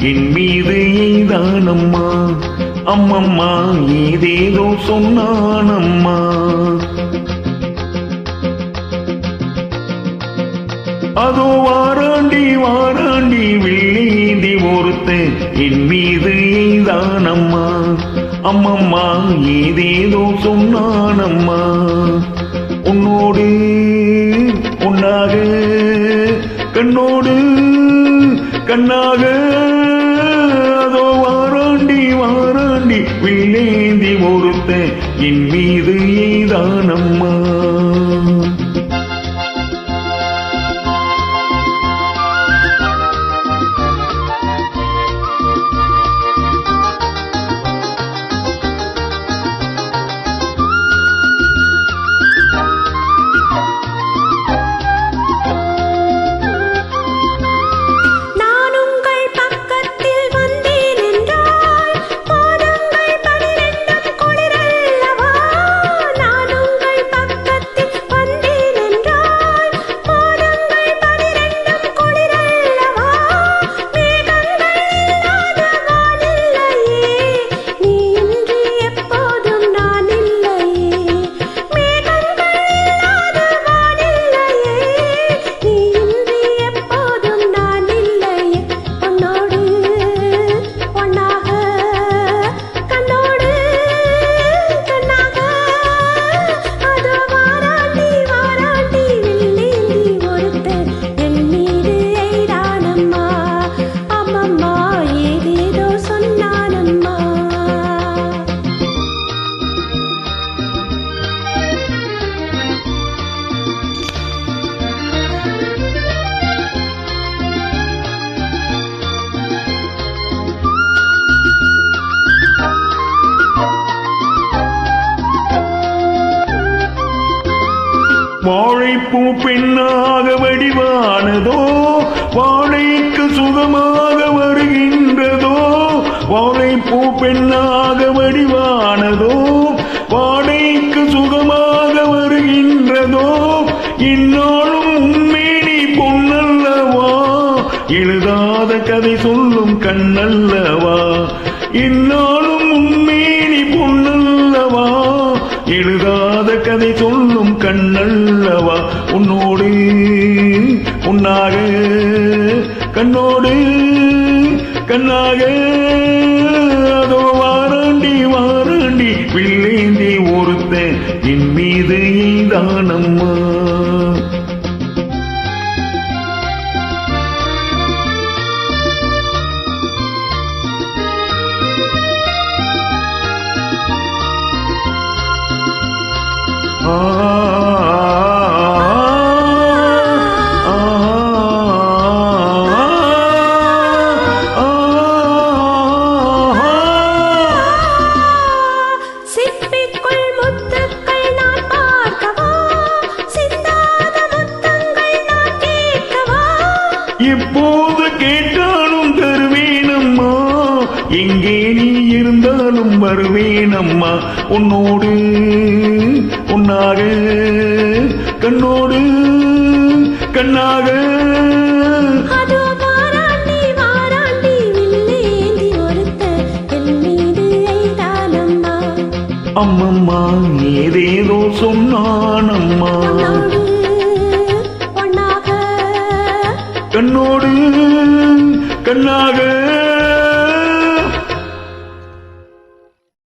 என் மீது எய்தானம்மா. அம்மம்மா ஏதேதோ சொன்னானம்மா. அதோ வாராண்டி வாராண்டி வில்லேந்தி ஒருத்த என் மீது எய்தானம்மா. அம்மம்மா ஏதேதோ சொன்னானம்மா. உன்னோடு உன்னாக கண்ணோடு கண்ணாக என் மீது வாழைப்பூ பெண்ணாக வடிவானதோ வாழைக்கு சுகமாக வருகின்றதோ வாழைப்பூ பெண்ணாக வடிவானதோ வாழைக்கு சுகமாக வருகின்றதோ இந்நாளும் உண்மேனி பொன்னல்லவா? எழுதாத கதை சொல்லும் கண்ணல்லவா? இந்நாளும் உன்னோடு உன்னாக கண்ணோடு கண்ணாக. அதோ வாராண்டி வாராண்டி பிள்ளேந்தி ஒருத்தன் என் மீது தானம்மா எப்போது கேட்டாலும் தருவேனம்மா. எங்கே நீ இருந்தாலும் வருவேனம்மா. உன்னோடு உன்னாக கண்ணோடு கண்ணாக. அம்மம்மா ஏதேதோ சொன்னானம்மா. கண்ணோடு கண்ணாக